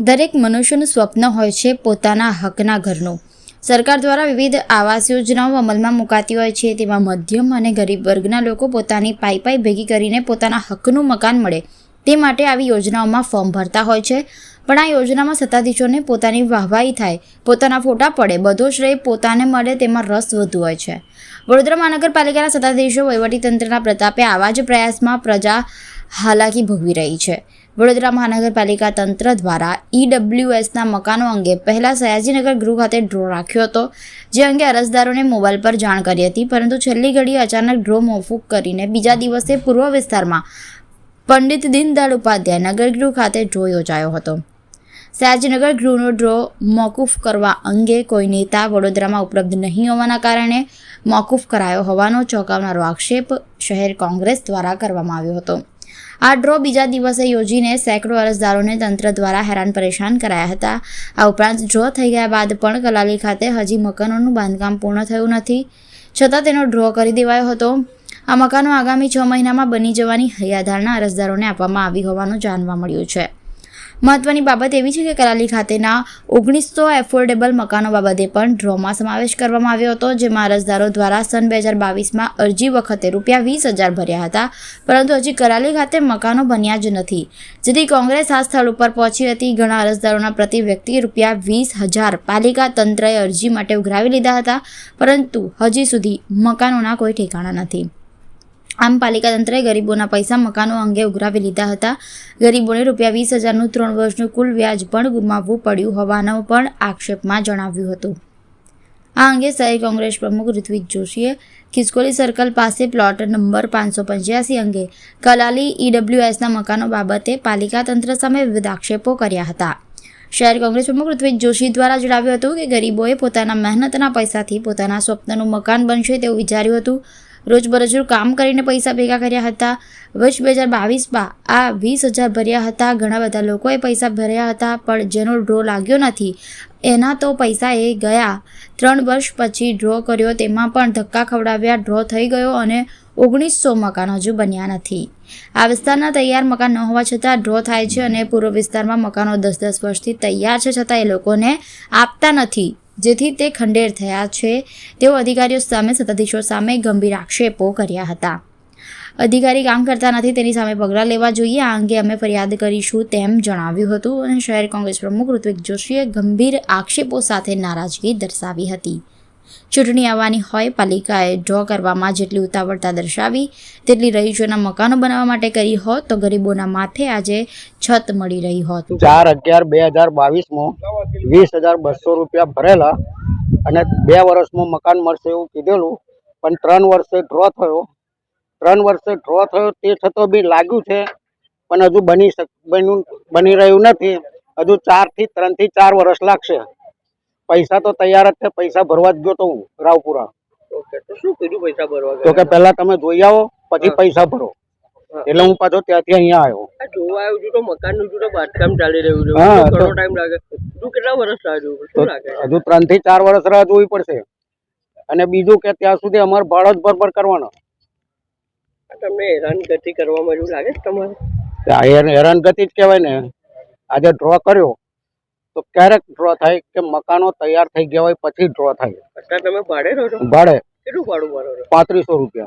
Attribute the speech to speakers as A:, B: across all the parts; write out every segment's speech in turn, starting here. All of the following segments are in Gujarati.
A: દરેક મનુષ્યનું સ્વપ્ન હોય છે પોતાના હકના ઘરનું. સરકાર દ્વારા વિવિધ આવાસ યોજનાઓ અમલમાં મુકાતી હોય છે. તેમાં મધ્યમ અને ગરીબ વર્ગના લોકો પોતાની પાઈ પાઈ ભેગી કરીને પોતાના હકનું મકાન મળે. તે માટે આવી યોજનાઓમાં ફોર્મ ભરતા હોય છે. પણ આ યોજનામાં સત્તાધીશોને પોતાની વાહવાહી થાય. પોતાના ફોટા પડે. બધો શ્રેય પોતાને મળે તેમાં રસ વધુ હોય છે. વડોદરા મહાનગરપાલિકાના સત્તાધીશો વહીવટીતંત્રના પ્રતાપે આવા જ પ્રયાસમાં પ્રજા હાલાકી ભોગવી રહી છે. વડોદરા મહાનગરપાલિકા તંત્ર દ્વારા ઈડબ્લ્યુએસના મકાનો અંગે પહેલા સયાજીનગર ગૃહ ખાતે ડ્રો રાખ્યો હતો, જે અંગે અરજદારોને મોબાઈલ પર જાણ કરી હતી, પરંતુ છેલ્લી ઘડીએ અચાનક ડ્રો મોકૂફ કરીને બીજા દિવસે પૂર્વ વિસ્તારમાં પંડિત દીનદયાળ ઉપાધ્યાય નગરગૃહ ખાતે ડ્રો યોજાયો હતો. સયાજીનગર ગૃહનો ડ્રો મોકૂફ કરવા અંગે કોઈ નેતા વડોદરામાં ઉપલબ્ધ નહીં હોવાના કારણે મોકૂફ કરાયો હોવાનો ચોંકાવનારો આક્ષેપ શહેર કોંગ્રેસ દ્વારા કરવામાં આવ્યો હતો. આ ડ્રો બીજા દિવસે યોજીને સેંકડો અરજદારોને તંત્ર દ્વારા હેરાન પરેશાન કરાયા હતા. આ ઉપરાંત ડ્રો થઈ ગયા બાદ પણ કલાલી ખાતે હજી મકાનોનું બાંધકામ પૂર્ણ થયું નથી. છતાં તેનો ડ્રો કરી દેવાયો હતો. આ મકાનો આગામી છ મહિનામાં બની જવાની હૈયાધારણા અરજદારોને આપવામાં આવી હોવાનું જાણવા મળ્યું છે. મહત્વની બાબત એવી છે કે કરાલી ખાતેના ઓગણીસો એફોર્ડેબલ મકાનો બાબતે પણ ડ્રોમાં સમાવેશ કરવામાં આવ્યો હતો, જેમાં અરજદારો દ્વારા સન બે હજાર બાવીસમાં અરજી વખતે રૂપિયા વીસ હજાર ભર્યા હતા. પરંતુ હજી કરાલી ખાતે મકાનો બન્યા જ નથી. જેથી કોંગ્રેસ આ સ્થળ ઉપર પહોંચી હતી. ઘણા અરજદારોના પ્રતિ વ્યક્તિ રૂપિયા વીસ હજાર પાલિકા તંત્રએ અરજી માટે ઉઘરાવી લીધા હતા, પરંતુ હજી સુધી મકાનોના કોઈ ઠેકાણા નથી. આમ પાલિકા તંત્રએ ગરીબોના પૈસા મકાનો અંગે ઉઘરાવી લીધા હતા. ગરીબોને રૂપિયા વીસ હજારનું ત્રણ વર્ષનું કુલ વ્યાજ પણ ગુમાવવું પડ્યું હોવાનું પણ આક્ષેપમાં જણાવ્યું હતું. આ અંગે શહેર કોંગ્રેસ પ્રમુખ ઋત્વિક જોશીએ ખિસકોલી સર્કલ પાસે પ્લોટ નંબર પાંચસો પંચ્યાસી અંગે કલાલી ઈડબ્લ્યુએસના મકાનો બાબતે પાલિકા તંત્ર સામે વિવિધ આક્ષેપો કર્યા હતા. શહેર કોંગ્રેસ પ્રમુખ ઋત્વિક જોશી દ્વારા જણાવ્યું હતું કે ગરીબોએ પોતાના મહેનતના પૈસાથી પોતાના સ્વપ્નનું મકાન બનશે તેવું વિચાર્યું હતું. રોજબરોજનું કામ કરીને પૈસા ભેગા કર્યા હતા. વર્ષ બે હજાર બાવીસમાં આ વીસ હજાર ભર્યા હતા. ઘણા બધા લોકોએ પૈસા ભર્યા હતા, પણ જેનો ડ્રો લાગ્યો નથી. એના તો પૈસા એ ગયા. ત્રણ વર્ષ પછી ડ્રો કર્યો, તેમાં પણ ધક્કા ખવડાવ્યા, ડ્રો થઈ ગયો અને ઓગણીસો મકાન હજુ બન્યા નથી. આ વિસ્તારના તૈયાર મકાન ન હોવા છતાં ડ્રો થાય છે અને પૂર્વ વિસ્તારમાં મકાનો દસ દસ વર્ષથી તૈયાર છે છતાં એ લોકોને આપતા નથી. જેથી તે ખંડેર થયા છે. તેઓ અધિકારીઓ સામે સત્તાધીશો સામે ગંભીર આક્ષેપો કર્યા હતા. અધિકારી કામ કરતા નથી, તેની સામે પગલાં લેવા જોઈએ. આ અંગે અમે ફરિયાદ કરીશું તેમ જણાવ્યું હતું અને શહેર કોંગ્રેસ પ્રમુખ ઋત્વિક જોશીએ ગંભીર આક્ષેપો સાથે નારાજગી દર્શાવી હતી. ચૂંટણી આવવાની હોય, પાલિકાએ ડ્રો કરવામાં જેટલી ઉતાવળતા દર્શાવી, તેટલી રહીશોના મકાનો બનાવવા માટે કરી હોત, તો ગરીબોના માથે આજે છત મળી રહી હોત.
B: ચાર અગિયાર બે હજાર બાવીસમાં વીસ હજાર બસો રૂપિયા ભરેલા અને બે વર્ષમાં મકાન મળશે એવું કીધેલું. પણ ત્રણ વર્ષે ડ્રો થયો. ત્રણ વર્ષે ડ્રો થયો તે છતાં બી લાગ્યું છે પણ હજુ બની બન્યું બની રહ્યું નથી. હજુ ચારથી ત્રણથી ચાર વર્ષ લાગશે. પૈસા તો તૈયાર જ છે પૈસા ભરવા જ ગયો તો હું રાવપુરા.
C: ઓકે તો શું કીધું પૈસા ભરવા
B: તો કે? પહેલા તમે જોઈ આવો પછી પૈસા ભરો. એટલે હું પાછો ત્યાંથી અહીંયા આવ્યો.
C: જોવા આવ્યું છું તો મકાનનું છું બાંધકામ ચાલી રહ્યું છે. ઘણો ટાઈમ લાગે. તું કેટલા વર્ષ રાહ જોવું શું લાગે?
B: હજુ ત્રણથી ચાર વર્ષ રાહ જોવી પડશે. અને બીજું કે ત્યાં સુધી અમારે ભાડો જ બરોબર કરવાનો.
C: તમને હેરાનગતિ કરવામાં એવું લાગે છે તમારે?
B: આ હેર- હેરાનગતિ જ કહેવાય ને. આજે ડ્રો કર્યો તો ક્યારેક ડ્રો થાય કે મકાનો તૈયાર થઈ ગયા હોય પછી ડ્રો થાય.
C: તમે ભાડે રહો છો?
B: ભાડે.
C: કેટલું ભાડું ભરો
B: પાંત્રીસો રૂપિયા.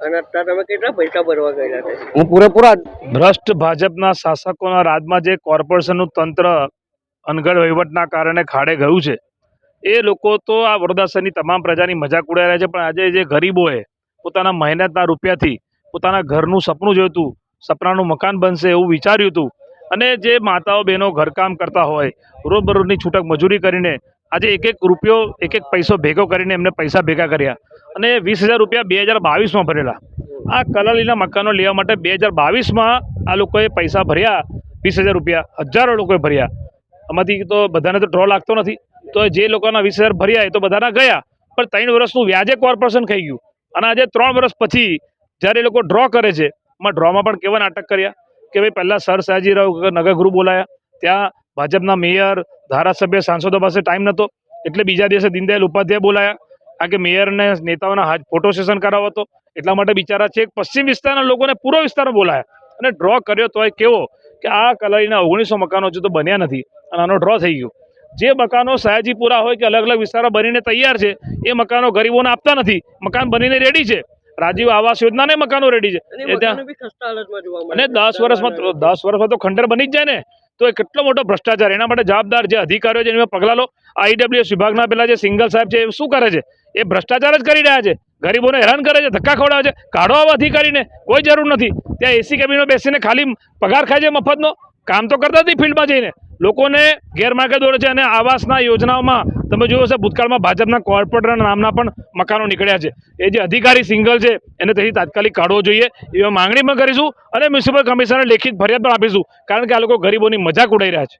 C: અને અત્યારે તમે કેટલા પૈસા ભરવા ગયેલા છે?
B: હું પૂરેપૂરા
D: ભ્રષ્ટ ભાજપના શાસકોના રાજમાં જે કોર્પોરેશનનું તંત્ર અનગઢ વહીવટના કારણે ખાડે ગયું છે એ લોકો તો આ વરદાસરની તમામ પ્રજાની મજાક ઉડાવી રહ્યા છે પણ આજે જે ગરીબોએ પોતાના મહેનતના રૂપિયાથી પોતાના ઘરનું સપનું જોયું હતું સપનાનું મકાન બનશે એવું વિચાર્યું હતું અને જે માતાઓ બહેનો ઘરકામ કરતા હોય રોજબરોજની છૂટક મજૂરી કરીને આજે એક એક રૂપિયો એક એક પૈસો ભેગો કરીને એમને પૈસા ભેગા કર્યા અને વીસ હજાર રૂપિયા બે હજાર બાવીસમાં ભરેલા. આ કલાલીના મકાનો લેવા માટે બે હજાર બાવીસમાં આ લોકોએ પૈસા ભર્યા, વીસ હજાર રૂપિયા, હજારો લોકોએ ભર્યા. આમાંથી તો બધાને તો ડ્રો લાગતો નથી. તો જે લોકોના વીસ હજાર ભર્યા એ તો બધાના ગયા. પણ ત્રણ વર્ષનું વ્યાજે કોર્પોરેશન ખાઈ ગયું. અને આજે ત્રણ વર્ષ પછી જ્યારે એ લોકો ડ્રો કરે છે, એમાં ડ્રોમાં પણ કેવા નાટક કર્યા? કે ભાઈ પહેલાં સર સયાજીરાવ નગરગૃહ બોલાયા. ત્યાં ભાજપના મેયર, ધારાસભ્ય, સાંસદો પાસે ટાઈમ નહોતો. એટલે બીજા દિવસે દીનદયાલ ઉપાધ્યાય બોલાયા. કારણ કે મેયરને નેતાઓના હાથ ફોટો સેશન કરાવો હતો એટલા માટે બિચારા છે પશ્ચિમ વિસ્તારના લોકોને પૂર્વ વિસ્તારમાં બોલાયા અને ડ્રો કર્યો તોય કેવો કે આ કલારીના ઓગણીસો મકાનો હજુ તો બન્યા નથી અને આનો ડ્રો થઈ ગયો. જે મકાનો સયાજીપુરા હોય કે અલગ અલગ વિસ્તારો બનીને તૈયાર છે એ મકાનો ગરીબોને આપતા નથી. મકાન બનીને રેડી છે. રાજીવ આવાસ યોજનાને મકાનો રેડી છે.
C: અને
D: એ ત્યાં અને દસ વર્ષમાં દસ વર્ષમાં તો ખંડર બની જ જાય ને તો એ કેટલો મોટો ભ્રષ્ટાચાર. એના માટે જવાબદાર જે અધિકારીઓ છે એમાં પગલાં લો. આઈડબ્લ્યુએસ વિભાગના પેલા જે સિંગલ સાહેબ છે એ શું કરે છે? એ ભ્રષ્ટાચાર જ કરી રહ્યા છે. ગરીબોને હેરાન કરે છે, ધક્કા ખવડાવે છે. કાઢો આવા અધિકારીને કોઈ જરૂર નથી. ત્યાં એસી કેબિનો બેસીને ખાલી પગાર ખાય છે મફતનો. કામ તો કરતા નથી ફિલ્ડમાં જઈને. લોકોને ગેરમાર્ગે દોરે છે અને આવાસના યોજનાઓમાં, તમે જોયો હશે ભૂતકાળમાં ભાજપના કોર્પોરેટરના નામના પણ મકાનો નીકળ્યા છે. એ જે અધિકારી સિંગલ છે, એને તેથી તાત્કાલિક કાઢવો જોઈએ. એવી માંગણી પણ કરીશું અને મ્યુનિસિપલ કમિશનર લેખિત ફરિયાદ પણ આપીશું. કારણ કે આ લોકો ગરીબોની મજાક ઉડાઈ રહ્યા છે.